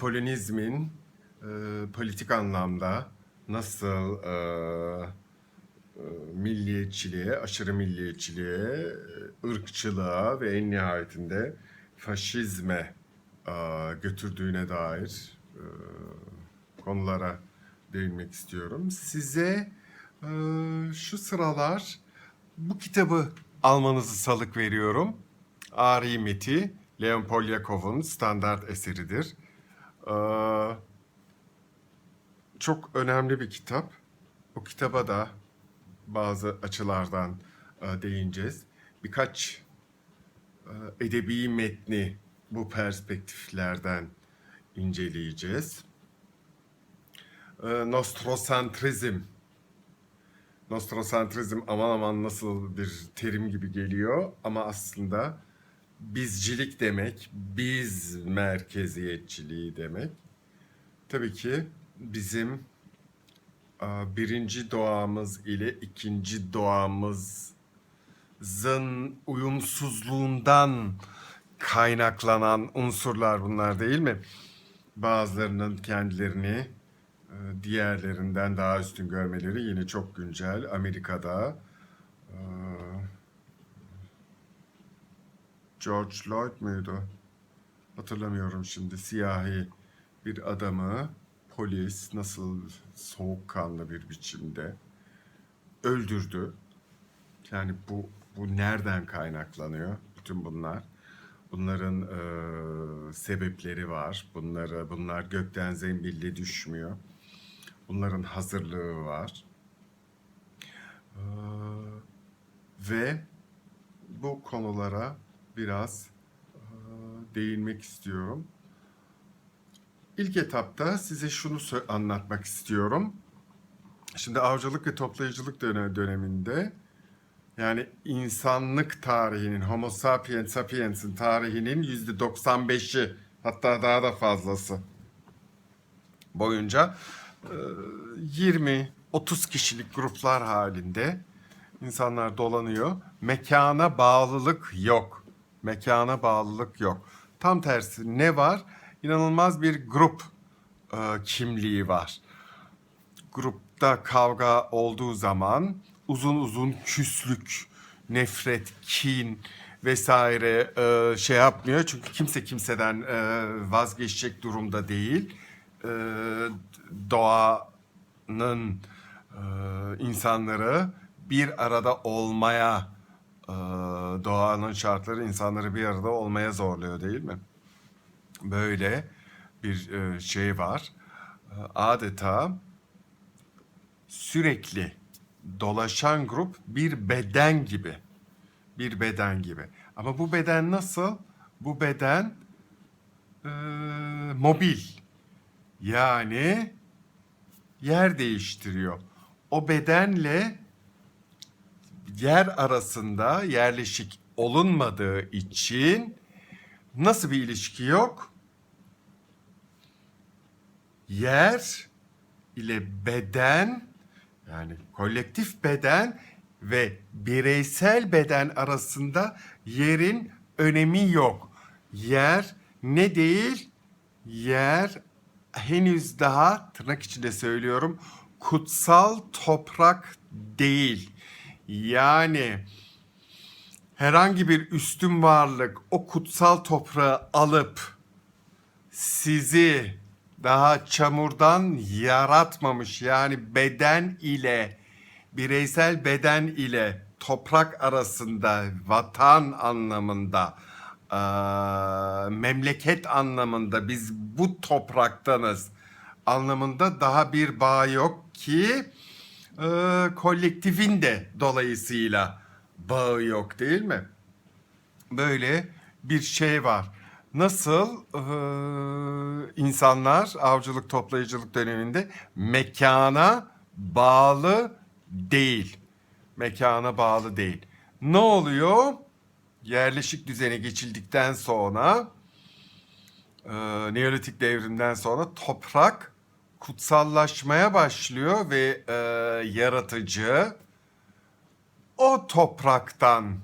Apolinizmin e, politik anlamda nasıl e, e, milliyetçiliğe, aşırı milliyetçiliğe, e, ırkçılığa ve en nihayetinde faşizme e, götürdüğüne dair e, konulara değinmek istiyorum. Size e, şu sıralar bu kitabı almanızı salık veriyorum. Ari Meti, Leon Polyakov'un standart eseridir. Çok önemli bir kitap. O kitaba da bazı açılardan e, değineceğiz. Birkaç e, edebi metni bu perspektiflerden inceleyeceğiz. E, Nostrosentrizm. Nostrosentrizm aman aman nasıl bir terim gibi geliyor ama aslında bizcilik demek, biz merkeziyetçiliği demek. Tabii ki bizim birinci doğamız ile ikinci doğamızın uyumsuzluğundan kaynaklanan unsurlar bunlar değil mi? Bazılarının kendilerini e, diğerlerinden daha üstün görmeleri yine çok güncel. Amerika'da e, George Floyd muydu? Hatırlamıyorum şimdi. Siyahi bir adamı polis nasıl soğukkanlı bir biçimde öldürdü. Yani bu bu nereden kaynaklanıyor? Bütün bunlar. Bunların eee, sebepleri var. Bunları bunlar gökten zembille düşmüyor. Bunların hazırlığı var. Eee, ve bu konulara biraz değinmek istiyorum. İlk etapta size şunu anlatmak istiyorum. Şimdi avcılık ve toplayıcılık döne- döneminde yani insanlık tarihinin, Homo sapiens sapiens'in tarihinin yüzde 95'i hatta daha da fazlası boyunca e, 20-30 kişilik gruplar halinde insanlar dolanıyor. Mekana bağlılık yok. Mekana bağlılık yok. Tam tersi ne var? İnanılmaz bir grup e, kimliği var grupta kavga olduğu zaman uzun uzun küslük, nefret, kin vesaire e, şey yapmıyor. Çünkü kimse kimseden e, vazgeçecek durumda değil. E, doğanın e, insanları bir arada olmaya, doğanın şartları insanları bir arada olmaya zorluyor değil mi? Böyle bir e, şey var. E, Adeta sürekli dolaşan grup bir beden gibi. Bir beden gibi. Ama bu beden nasıl? Bu beden e, mobil. Yani yer değiştiriyor. O bedenle yer arasında yerleşik olunmadığı için nasıl bir ilişki yok? Yer ile beden yani kolektif beden ve bireysel beden arasında yerin önemi yok. Yer ne değil? Yer henüz daha tırnak içinde söylüyorum kutsal toprak değil. Yani herhangi bir üstün varlık o kutsal toprağı alıp sizi daha çamurdan yaratmamış yani beden ile bireysel beden ile toprak arasında vatan anlamında eee, memleket anlamında biz bu topraktanız anlamında daha bir bağ yok ki eee, kolektifin de dolayısıyla bağı yok değil mi? böyle bir şey var. Nasıl eee, insanlar avcılık toplayıcılık döneminde mekana bağlı değil. Mekana bağlı değil. Ne oluyor? Yerleşik düzene geçildikten sonra eee, Neolitik devrimden sonra toprak kutsallaşmaya başlıyor ve eee, yaratıcı o topraktan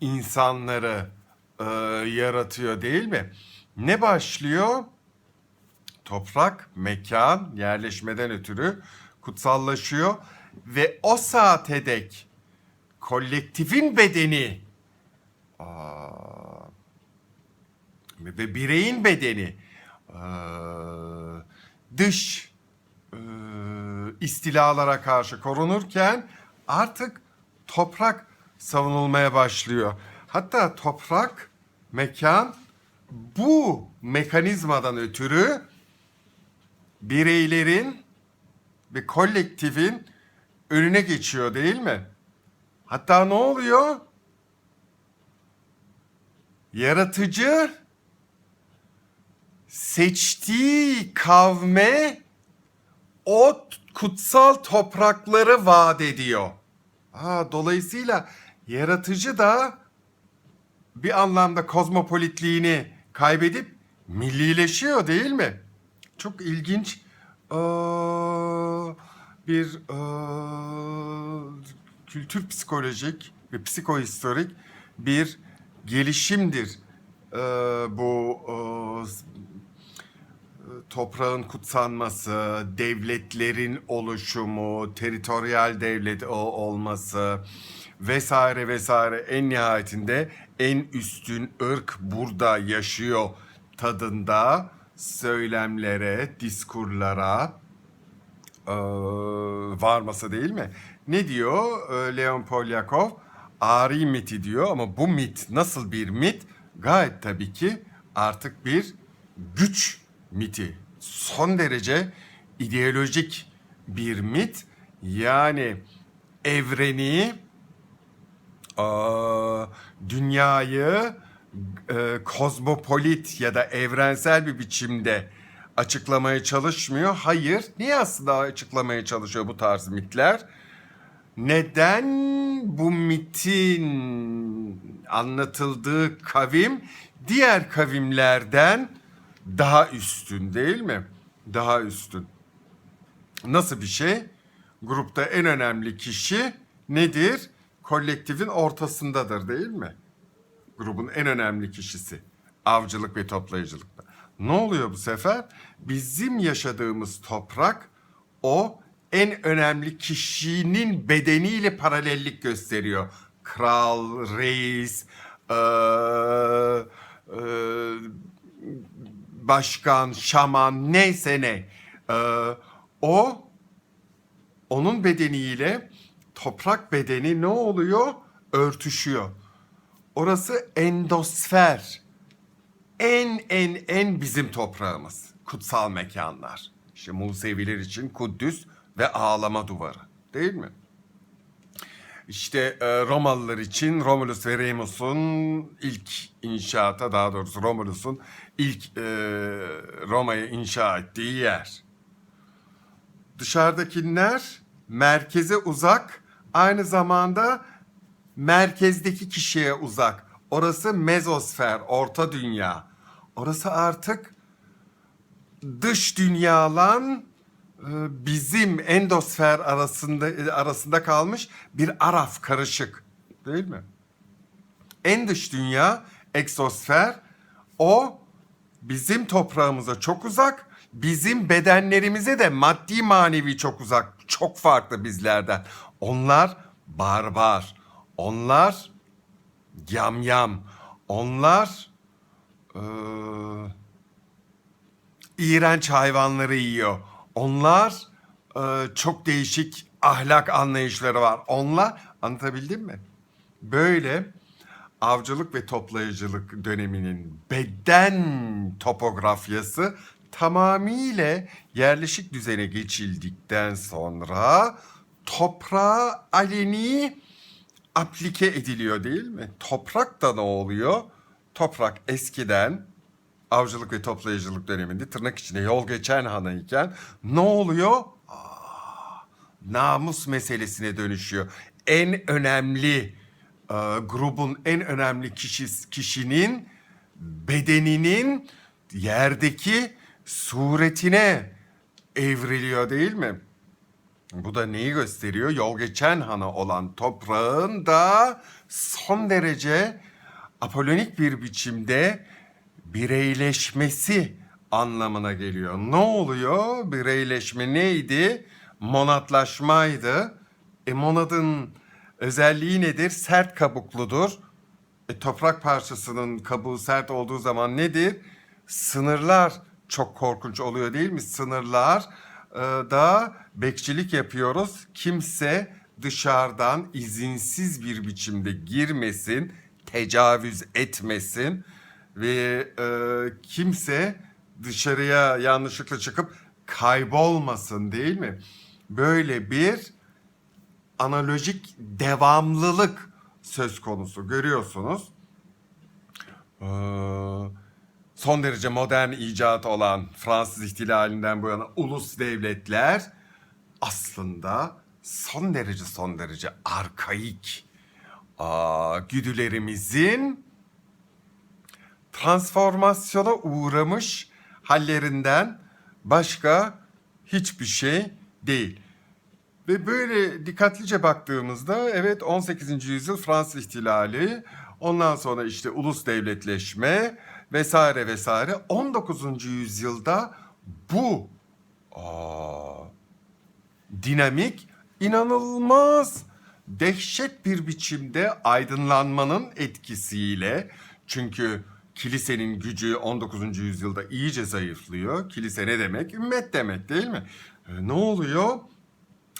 insanları e, yaratıyor değil mi? Ne başlıyor? toprak, mekan, yerleşmeden ötürü kutsallaşıyor ve o saate dek kolektifin bedeni aa, ve bireyin bedeni aa, dış e, istilalara karşı korunurken artık toprak savunulmaya başlıyor. Hatta toprak, mekan bu mekanizmadan ötürü bireylerin ve kolektifin önüne geçiyor değil mi? Hatta ne oluyor? Yaratıcı seçtiği kavme o kutsal toprakları vaat ediyor. Ha, dolayısıyla yaratıcı da bir anlamda kozmopolitliğini kaybedip millileşiyor değil mi? Çok ilginç eee, bir eee, kültür psikolojik ve psikohistorik bir gelişimdir. Eee, bu eee, toprağın kutsanması, devletlerin oluşumu, teritoryal devlet olması vesaire vesaire en nihayetinde en üstün ırk burada yaşıyor tadında söylemlere, diskurlara eee, varması değil mi? Ne diyor eee, Leon Polyakov? Ari miti diyor ama bu mit nasıl bir mit? Gayet tabii ki artık bir güç miti. Son derece ideolojik bir mit. Yani evreni, dünyayı e, kozmopolit ya da evrensel bir biçimde açıklamaya çalışmıyor. Hayır. Niye aslında açıklamaya çalışıyor bu tarz mitler? Neden bu mitin anlatıldığı kavim diğer kavimlerden daha üstün değil mi? Daha üstün. Nasıl bir şey? Grupta en önemli kişi nedir? Kolektifin ortasındadır değil mi? grubun en önemli kişisi. Avcılık ve toplayıcılıkta. Ne oluyor bu sefer? Bizim yaşadığımız toprak o en önemli kişinin bedeniyle paralellik gösteriyor. Kral, reis, eee, eee, başkan, şaman neyse ne. Eee, o onun bedeniyle toprak bedeni ne oluyor? Örtüşüyor. Orası endosfer. En en en bizim toprağımız. Kutsal mekanlar. İşte Museviler için Kuddüs ve ağlama duvarı. Değil mi? İşte e, Romalılar için Romulus ve Remus'un ilk inşaata daha doğrusu Romulus'un ilk e, Roma'yı inşa ettiği yer. Dışarıdakiler merkeze uzak, aynı zamanda merkezdeki kişiye uzak. Orası mezosfer, orta dünya. Orası artık dış dünyalan bizim endosfer arasında e, arasında kalmış bir araf karışık. Değil mi? En dış dünya, eksosfer, o bizim toprağımıza çok uzak, bizim bedenlerimize de maddi manevi çok uzak, çok farklı bizlerden. Onlar barbar, onlar yamyam, onlar eee, iğrenç hayvanları yiyor. Onlar eee, çok değişik ahlak anlayışları var. Onlar anlatabildim mi? Böyle avcılık ve toplayıcılık döneminin beden topografyası tamamıyla yerleşik düzene geçildikten sonra toprağa aleni aplike ediliyor değil mi? Toprak da ne oluyor? Toprak eskiden avcılık ve toplayıcılık döneminde tırnak içinde yol geçen hanayken ne oluyor? Aa, namus meselesine dönüşüyor. En önemli e, grubun en önemli kişi, kişinin bedeninin yerdeki suretine evriliyor değil mi? Bu da neyi gösteriyor? Yol geçen hana olan toprağın da son derece apolonik bir biçimde bireyleşmesi anlamına geliyor. Ne oluyor? Bireyleşme neydi? Monatlaşmaydı. E monadın özelliği nedir? Sert kabukludur. E, toprak parçasının kabuğu sert olduğu zaman nedir? Sınırlar çok korkunç oluyor değil mi? Sınırlar e, da bekçilik yapıyoruz. Kimse dışarıdan izinsiz bir biçimde girmesin, tecavüz etmesin ve e, kimse dışarıya yanlışlıkla çıkıp kaybolmasın değil mi? Böyle bir analojik devamlılık söz konusu görüyorsunuz. Ee, son derece modern icat olan Fransız ihtilalinden bu yana ulus devletler aslında son derece son derece arkaik aa, güdülerimizin transformasyona uğramış hallerinden başka hiçbir şey değil. Ve böyle dikkatlice baktığımızda evet 18. yüzyıl Fransız ihtilali, ondan sonra işte ulus devletleşme vesaire vesaire 19. yüzyılda bu aa, dinamik inanılmaz dehşet bir biçimde aydınlanmanın etkisiyle çünkü kilisenin gücü 19. yüzyılda iyice zayıflıyor. Kilise ne demek? Ümmet demek değil mi? E, ne oluyor?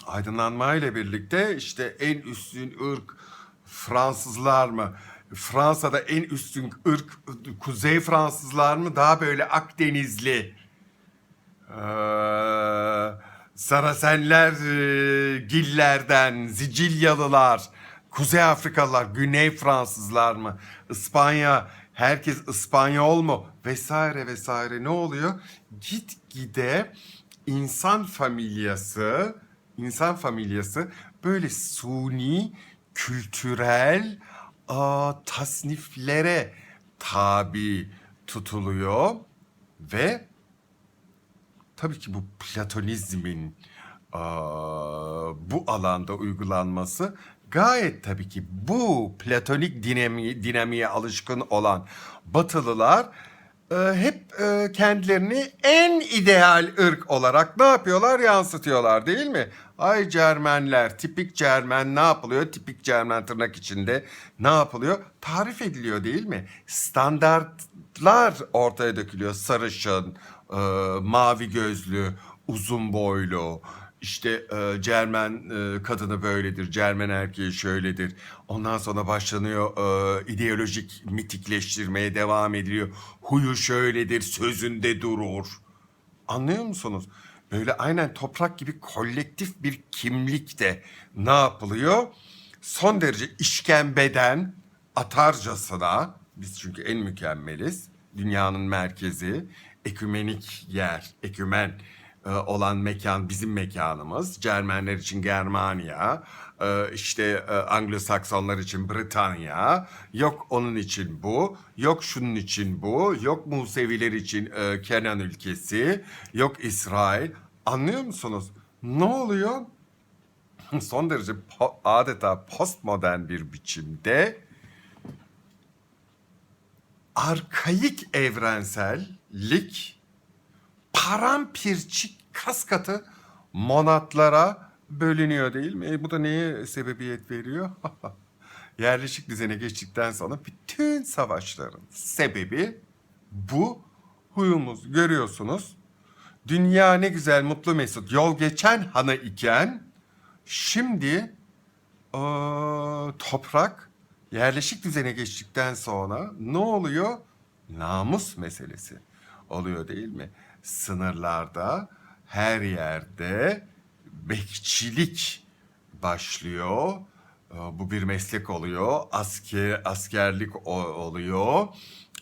Aydınlanma ile birlikte işte en üstün ırk Fransızlar mı? Fransa'da en üstün ırk Kuzey Fransızlar mı? Daha böyle Akdenizli. Ee, Sarasenler, e, Gillerden, Sicilyalılar, Kuzey Afrikalılar, Güney Fransızlar mı? İspanya, herkes İspanyol mu? Vesaire vesaire ne oluyor? Gitgide insan familyası, insan familyası böyle suni, kültürel aa, tasniflere tabi tutuluyor ve tabii ki bu platonizmin aa, bu alanda uygulanması gayet tabii ki bu platonik dinami, dinamiğe alışkın olan batılılar e, hep e, kendilerini en ideal ırk olarak ne yapıyorlar yansıtıyorlar değil mi? Ay Cermenler, tipik Cermen ne yapılıyor? Tipik Cermen tırnak içinde ne yapılıyor? Tarif ediliyor değil mi? Standartlar ortaya dökülüyor. Sarışın, e, mavi gözlü, uzun boylu, işte e, Cermen e, kadını böyledir, Cermen erkeği şöyledir. Ondan sonra başlanıyor e, ideolojik mitikleştirmeye devam ediliyor. Huyu şöyledir, sözünde durur. Anlıyor musunuz? Böyle aynen toprak gibi kolektif bir kimlikte ne yapılıyor? Son derece işkembeden atarcasına, biz çünkü en mükemmeliz, dünyanın merkezi, ekümenik yer, ekümen olan mekan bizim mekanımız. Cermenler için Germania, e, işte e, Anglo-Saksonlar için Britanya, yok onun için bu, yok şunun için bu, yok Museviler için e, Kenan ülkesi, yok İsrail. Anlıyor musunuz? Ne oluyor? Son derece po- adeta postmodern bir biçimde arkaik evrensellik parampirçik kaskatı monatlara bölünüyor değil mi? E, bu da neye sebebiyet veriyor? Yerleşik düzene geçtikten sonra bütün savaşların sebebi bu huyumuz. Görüyorsunuz. Dünya ne güzel mutlu mesut yol geçen hanı iken şimdi aa, toprak yerleşik düzene geçtikten sonra ne oluyor? Namus meselesi oluyor değil mi? Sınırlarda her yerde bekçilik başlıyor. Ee, Bu bir meslek oluyor. Asker, askerlik oluyor.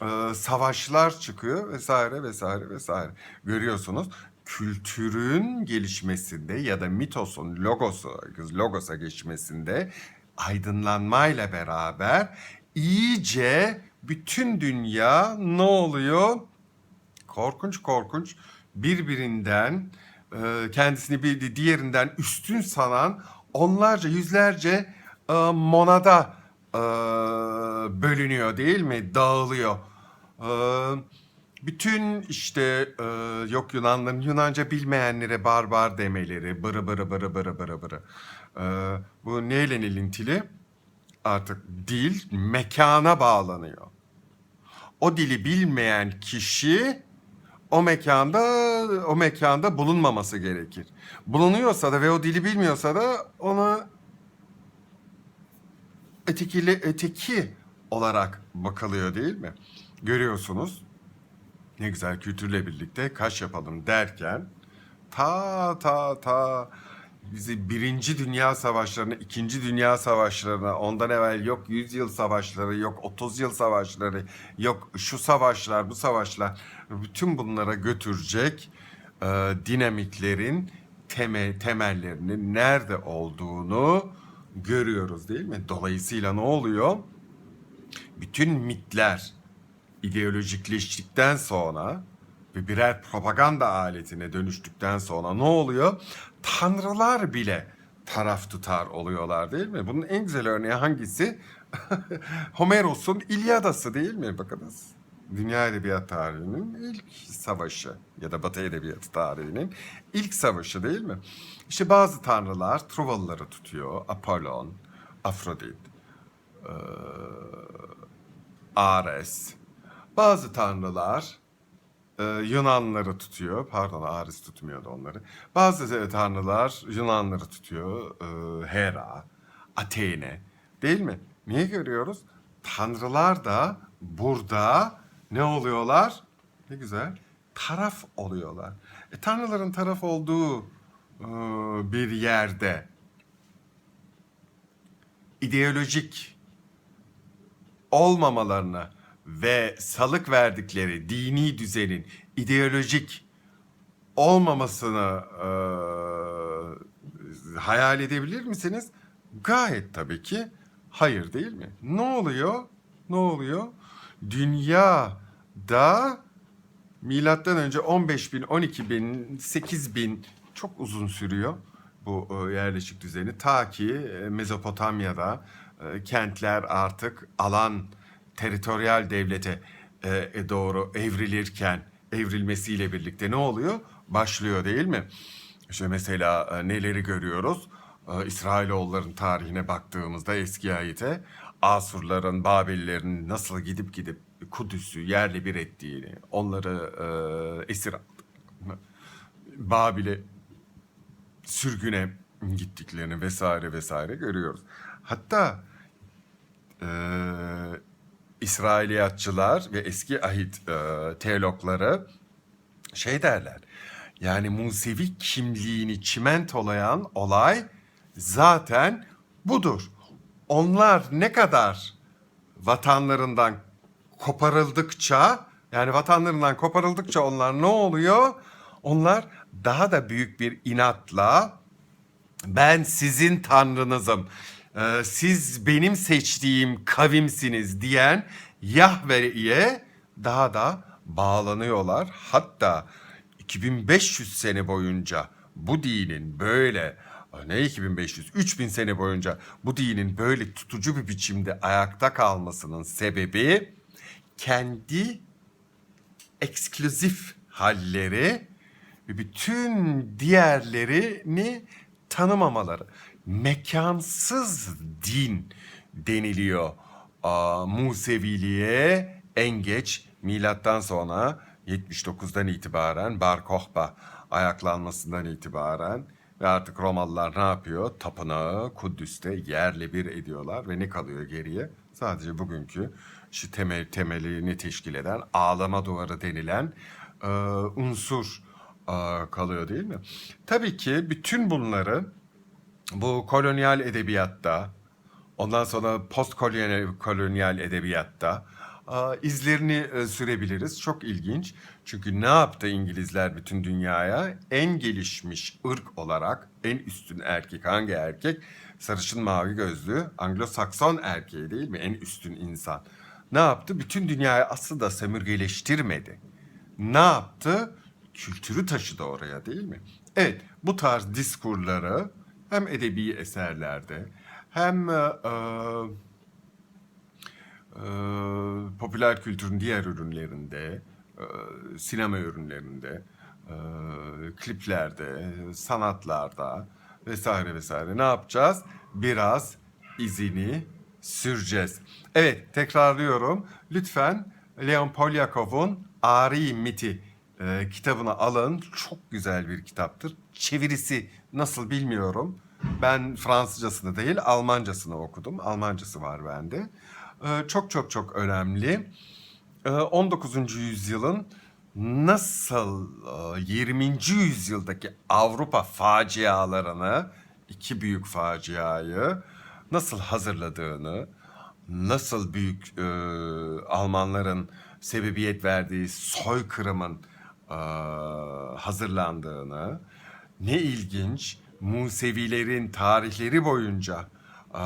Ee, Savaşlar çıkıyor vesaire vesaire vesaire. Görüyorsunuz kültürün gelişmesinde ya da mitosun logosu logosa geçmesinde aydınlanmayla beraber iyice bütün dünya ne oluyor? Korkunç korkunç birbirinden e, kendisini bir diğerinden üstün sanan onlarca yüzlerce e, monada e, bölünüyor değil mi? Dağılıyor. Bütün işte yok Yunanların Yunanca bilmeyenlere barbar demeleri, bırı bırı bırı bırı bırı bırı. E, bu neyle ilintili? Artık dil mekana bağlanıyor. O dili bilmeyen kişi o mekanda o mekanda bulunmaması gerekir. Bulunuyorsa da ve o dili bilmiyorsa da ona etekili eteki olarak bakılıyor değil mi? Görüyorsunuz. Ne güzel kültürle birlikte kaş yapalım derken ta ta ta bizi birinci dünya savaşlarına, ikinci dünya savaşlarına, ondan evvel yok 100 yıl savaşları, yok 30 yıl savaşları, yok şu savaşlar, bu savaşlar, bütün bunlara götürecek e, dinamiklerin temel, temellerinin nerede olduğunu görüyoruz değil mi? Dolayısıyla ne oluyor? Bütün mitler ideolojikleştikten sonra ve birer propaganda aletine dönüştükten sonra ne oluyor? Tanrılar bile taraf tutar oluyorlar değil mi? Bunun en güzel örneği hangisi? Homeros'un İlyadası değil mi? Bakınız. Dünya Edebiyat tarihinin ilk savaşı ya da Batı Edebiyatı tarihinin ilk savaşı değil mi? İşte bazı tanrılar Truvalıları tutuyor. Apollon, Afrodit, Ares. Bazı tanrılar e, Yunanları tutuyor. Pardon Ares tutmuyordu onları. Bazı tanrılar Yunanları tutuyor. E, Hera, Athene. Değil mi? Niye görüyoruz? Tanrılar da burada ne oluyorlar? Ne güzel. Taraf oluyorlar. E, tanrıların taraf olduğu e, bir yerde ideolojik olmamalarına ve salık verdikleri dini düzenin ideolojik olmamasını e, hayal edebilir misiniz? Gayet tabii ki hayır değil mi? Ne oluyor? Ne oluyor? Dünyada milattan önce 15 bin, 12 bin, 8 bin çok uzun sürüyor bu e, yerleşik düzeni. Ta ki e, Mezopotamya'da e, kentler artık alan teritoryal devlete e, doğru evrilirken evrilmesiyle birlikte ne oluyor? Başlıyor değil mi? İşte mesela e, neleri görüyoruz? E, İsrailoğulların tarihine baktığımızda eski ayete Asurların, Babillerin nasıl gidip gidip Kudüs'ü yerle bir ettiğini, onları e, esir Babil'e sürgüne gittiklerini vesaire vesaire görüyoruz. Hatta e, İsrailiyatçılar ve eski ahit e, teologları şey derler. Yani Musevi kimliğini çimentolayan olay zaten budur. Onlar ne kadar vatanlarından koparıldıkça yani vatanlarından koparıldıkça onlar ne oluyor? Onlar daha da büyük bir inatla ben sizin tanrınızım. Ee, siz benim seçtiğim kavimsiniz diyen Yahve'ye daha da bağlanıyorlar. Hatta 2500 sene boyunca bu dinin böyle ne 2500 3000 sene boyunca bu dinin böyle tutucu bir biçimde ayakta kalmasının sebebi kendi ekskluzif halleri ve bütün diğerlerini tanımamaları. Mekansız din deniliyor Aa, Museviliğe en geç milattan sonra 79'dan itibaren Bar Kokhba ayaklanmasından itibaren ve artık Romalılar ne yapıyor? Tapınağı Kudüs'te yerle bir ediyorlar ve ne kalıyor geriye? Sadece bugünkü şu temel temelini teşkil eden ağlama duvarı denilen e, unsur e, kalıyor değil mi? Tabii ki bütün bunları bu kolonyal edebiyatta, ondan sonra post kolonyal, edebiyatta izlerini e, sürebiliriz. Çok ilginç. Çünkü ne yaptı İngilizler bütün dünyaya? En gelişmiş ırk olarak en üstün erkek hangi erkek? Sarışın mavi gözlü Anglo-Sakson erkeği değil mi? En üstün insan. Ne yaptı? Bütün dünyayı aslında sömürgeleştirmedi. Ne yaptı? Kültürü taşıdı oraya değil mi? Evet bu tarz diskurları hem edebi eserlerde hem e, e, e, popüler kültürün diğer ürünlerinde e, sinema ürünlerinde, e, kliplerde, sanatlarda vesaire vesaire ne yapacağız? Biraz izini süreceğiz. Evet, tekrarlıyorum. Lütfen Leon Polyakov'un Ari Miti e, kitabını alın. Çok güzel bir kitaptır. Çevirisi nasıl bilmiyorum. Ben Fransızcasını değil, Almancasını okudum. Almancası var bende. E, çok çok çok önemli. E, 19. yüzyılın nasıl e, 20. yüzyıldaki Avrupa facialarını, iki büyük faciayı nasıl hazırladığını, nasıl büyük e, Almanların sebebiyet verdiği soykırımın e, hazırlandığını, ne ilginç Musevilerin tarihleri boyunca e,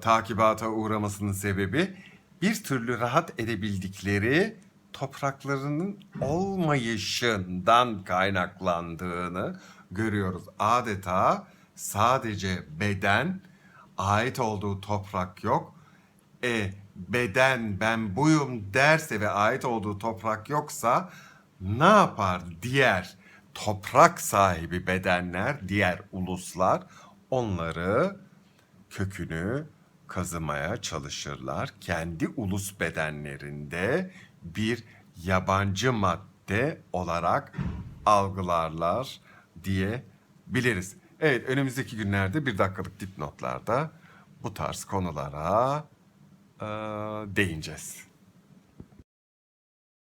takibata uğramasının sebebi bir türlü rahat edebildikleri topraklarının olmayışından kaynaklandığını görüyoruz. Adeta sadece beden ait olduğu toprak yok. E beden ben buyum derse ve ait olduğu toprak yoksa ne yapar diğer toprak sahibi bedenler, diğer uluslar onları kökünü kazımaya çalışırlar. Kendi ulus bedenlerinde bir yabancı madde olarak algılarlar diyebiliriz. Evet önümüzdeki günlerde bir dakikalık dipnotlarda bu tarz konulara eee, değineceğiz.